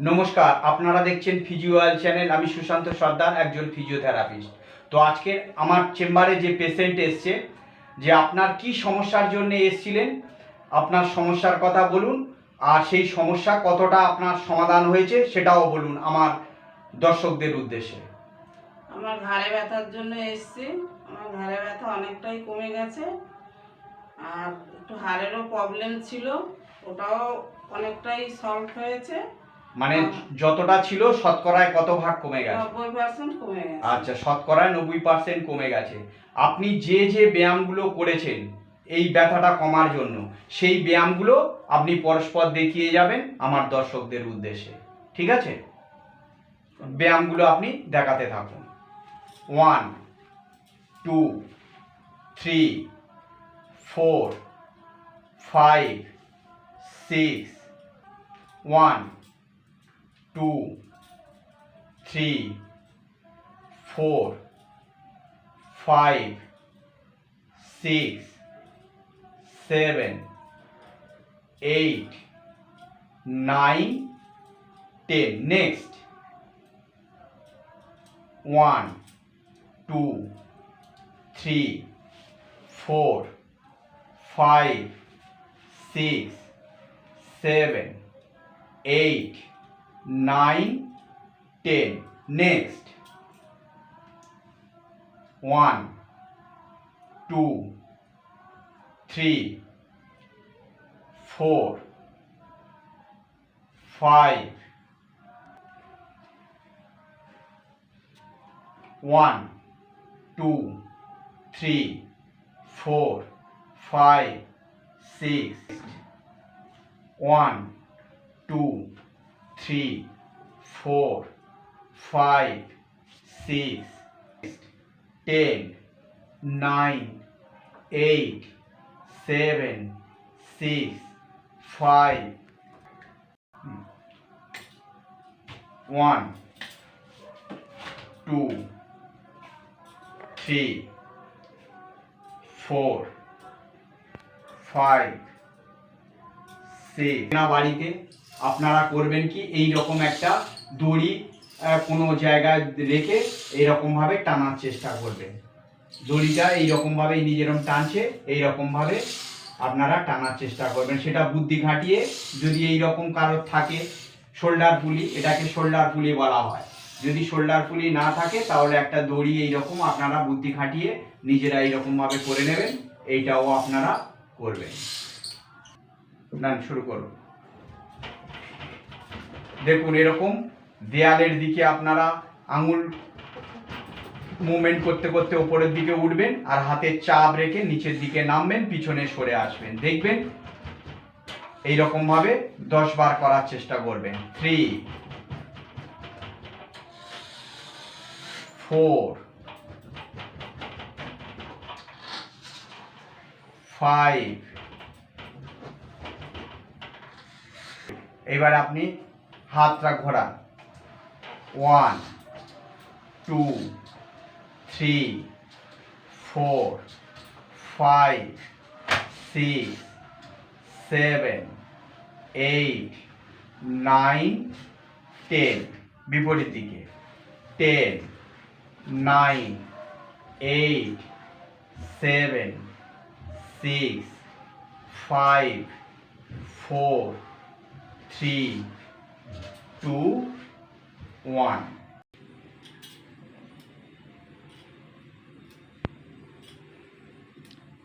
নমস্কার, আপনারা দেখছেন ফিজিওয়াল চ্যানেল আমি সুশান্ত সর্দার, একজন ফিজিওথেরাপিস্ট তো আজকে আমার চেম্বারে যে পেশেন্ট এসছে, যে আপনার কি সমস্যার জন্য এসছিলেন, আপনার সমস্যার কথা বলুন, আর সেই সমস্যা কতটা আপনার সমাধান হয়েছে, সেটাও বলুন আমার দর্শকদের উদ্দেশ্যে। আমার ঘাড়ে ব্যথার জন্য এসেছি, আমার ঘাড়ে ব্যথা অনেকটাই কমে গেছে, আর একটু হাড়েরও প্রবলেম ছিল, ওটাও অনেকটাই সলভ হয়েছে। মানে যতটা ছিল শতকরায় কত ভাগ কমে গেছে? আচ্ছা শতকরায় নব্বই পার্সেন্ট কমে গেছে। আপনি যে যে ব্যায়ামগুলো করেছেন এই ব্যথাটা কমার জন্য সেই ব্যায়ামগুলো আপনি পরস্পর দেখিয়ে যাবেন আমার দর্শকদের উদ্দেশ্যে। ঠিক আছে? ব্যায়ামগুলো আপনি দেখাতে থাকুন। One two three four five six one two, three, four, five, six, seven, eight, nine, ten. Next, one, two, three, four, five, six, seven, eight, nine, ten. Next. one, two, three, four, five, one, two, three, four, five, six, one, two, three four five six ten nine eight seven six five one two three four five six বাড়িতে আপনারা করবেন কি? এই রকম একটা দড়ি কোনো জায়গায় রেখে এইরকমভাবে টানার চেষ্টা করবেন। দড়িটা এইরকমভাবে নিজেরম টানছে, এইরকমভাবে আপনারা টানার চেষ্টা করবেন। সেটা বুদ্ধি খাটিয়ে যদি এই রকম কারোর থাকে, শোল্ডার পুলি, এটাকে শোল্ডার পুলি বলা হয়। যদি শোল্ডার পুলি না থাকে, তাহলে একটা দড়ি এইরকম আপনারা বুদ্ধি খাটিয়ে নিজেরা এইরকমভাবে করে নেবেন। এইটাও আপনারা করবেন। না শুরু করুন। দেখুন, এরকম দেয়ালের দিকে আপনারা আঙুল মুভমেন্ট করতে করতে উপরের দিকে উঠবেন আর হাতের চাপ রেখে নিচের দিকে নামবেন, পিছনে সরে আসবেন। দেখবেন এই রকম ভাবে দশ বার করার চেষ্টা করবেন। থ্রি ফোর ফাইভ এবার আপনি হাতটা ঘোরান one two three four five six seven eight nine ten বিপরীত দিকে। Ten nine eight seven six five four three two one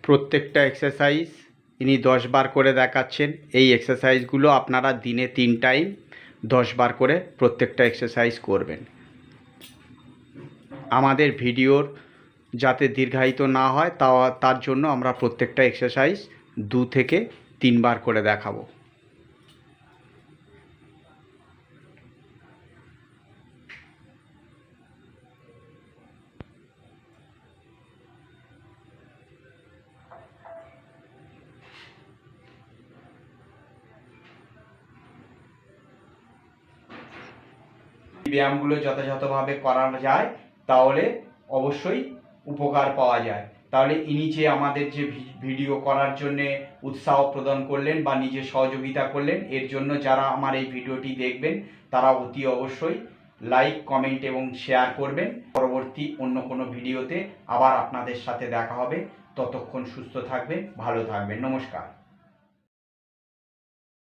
প্রত্যেকটা এক্সারসাইজ ইনি দশ বার করে দেখাচ্ছেন। এই এক্সারসাইজগুলো আপনারা দিনে তিন টাইম দশ বার করে প্রত্যেকটা এক্সারসাইজ করবেন। আমাদের ভিডিওর যাতে দীর্ঘায়িত না হয় তা তার জন্য আমরা প্রত্যেকটা এক্সারসাইজ দু থেকে তিনবার করে দেখাবো। ব্যায়ামগুলো যথাযথভাবে করা যায়, তাহলে অবশ্যই উপকার পাওয়া যায়। তাহলে ইনি যে আমাদের যে ভিডিও করার জন্য উৎসাহ প্রদান করলেন বা নিজে সহযোগিতা করলেন, এর জন্য যারা আমার এই ভিডিওটি দেখবেন, তারা অতি অবশ্যই লাইক, কমেন্ট এবং শেয়ার করবেন। পরবর্তী অন্য কোনো ভিডিওতে আবার আপনাদের সাথে দেখা হবে। ততক্ষণ সুস্থ থাকবেন, ভালো থাকবেন। নমস্কার।